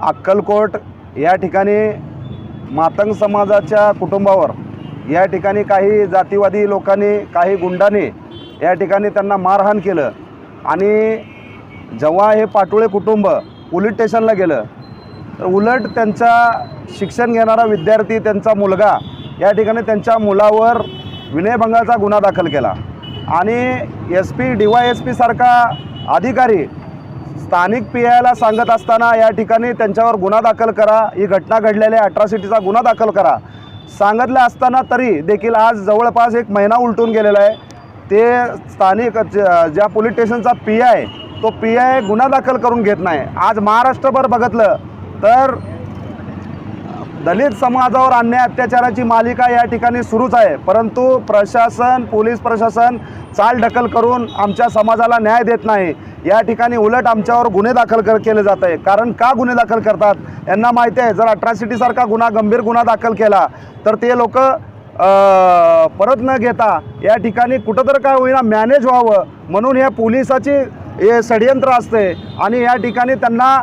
अक्कलकोट या ठिकाणी मातंग समाजाच्या कुटुंबावर या ठिकाणी काही जातीवादी लोकांनी काही गुंडांनी या ठिकाणी त्यांना मारहाण केलं. आणि जेव्हा हे पाटोळे कुटुंब पोलीस स्टेशनला गेलं तर उलट त्यांचा शिक्षण घेणारा विद्यार्थी त्यांचा मुलगा या ठिकाणी त्यांच्या मुलावर विनयभंगाचा गुन्हा दाखल केला. आणि S P D Y S पीसारखा अधिकारी स्थानिक पी आयला सांगत असताना या ठिकाणी त्यांच्यावर गुन्हा दाखल करा. ही घटना घडलेल्या अट्रॉसिटीचा गुन्हा दाखल करा. सांगितलं असताना तरी देखील आज जवळपास एक महिना उलटून गेलेला आहे. ते स्थानिक ज्या पोलीस स्टेशनचा पी आय तो पी आय गुन्हा दाखल करून घेत नाही. आज महाराष्ट्रभर बघितलं तर दलित समाजावर अन्याय अत्याचाराची मालिका या ठिकाणी सुरूच आहे. परंतु प्रशासन पोलीस प्रशासन चालढकल करून आमच्या समाजाला न्याय देत नाही. या ठिकाणी उलट आमच्यावर गुन्हे दाखल कर केले जात आहे. कारण का गुन्हे दाखल करतात? यांना माहिती आहे जर अट्रॉसिटीसारखा गुन्हा गंभीर गुन्हा दाखल केला तर ते लोक परत न घेता या ठिकाणी कुठंतरी काय होईना मॅनेज व्हावं. म्हणून या पोलिसाची हे षडयंत्र असते आणि या ठिकाणी त्यांना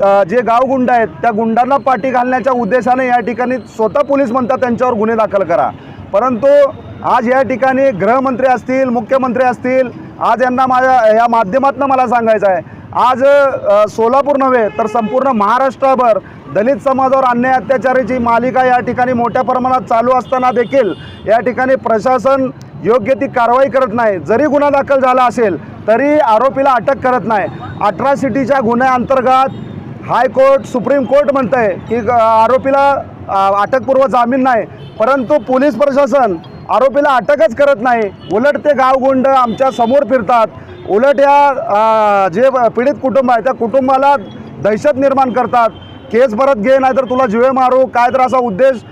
जे गावगुंड आहेत त्या गुंडांना पाठी घालण्याच्या उद्देशाने या ठिकाणी स्वतः पोलीस म्हणतात त्यांच्यावर गुन्हे दाखल करा. परंतु आज या ठिकाणी गृहमंत्री असतील मुख्यमंत्री असतील आज यांना माझ्या या माध्यमातून मला सांगायचं आहे. आज सोलापूर नव्हे तर संपूर्ण महाराष्ट्रभर दलित समाजावर अन्याय अत्याचाराची मालिका या ठिकाणी मोठ्या प्रमाणात चालू असताना देखील या ठिकाणी प्रशासन योग्य ती कारवाई करत नाही. जरी गुन्हा दाखल झाला असेल तरी आरोपीला अटक करत नाही. अठरा सिटीच्या गुन्ह्याअंतर्गत हायकोर्ट सुप्रीम कोर्ट म्हणतं आहे की आरोपीला अटकपूर्व जामीन नाही परंतु पोलीस प्रशासन आरोपीला अटकच करत नाही. उलट ते गावगुंड आमच्यासमोर फिरतात. उलट या जे पीडित कुटुंब आहे त्या कुटुंबाला दहशत निर्माण करतात. केस परत घे नाहीतर तुला जिवे मारू काय तर असा उद्देश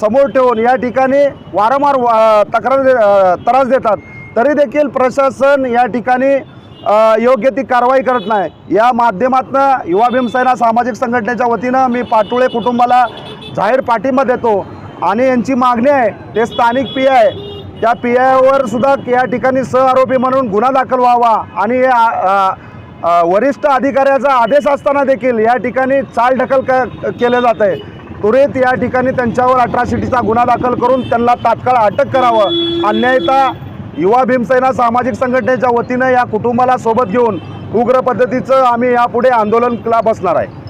समोर ठेवून या ठिकाणी वारंवार वा- तक्रार दे- त्रास देतात. तरी देखील प्रशासन या ठिकाणी योग्य ती कारवाई करत नाही. या माध्यमातनं युवा भीमसेना सामाजिक संघटनेच्या वतीनं मी पाटोळे कुटुंबाला जाहीर पाठिंबा देतो. आणि यांची मागणी आहे ते स्थानिक पी आय त्या पी आयवर सुद्धा या ठिकाणी सहआरोपी म्हणून गुन्हा दाखल व्हावा. आणि हे वरिष्ठ अधिकाऱ्याचा आदेश असताना देखील या ठिकाणी चालढकल क केलं जात आहे. त्वरित या ठिकाणी त्यांच्यावर अट्रॉसिटीचा गुन्हा दाखल करून त्यांना तात्काळ अटक करावं. अन्यायता युवा भीमसेना सामाजिक संघटनेच्या वतीनं या कुटुंबाला सोबत घेऊन उग्र पद्धतीचं आम्ही यापुढे आंदोलनला बसणार आहे.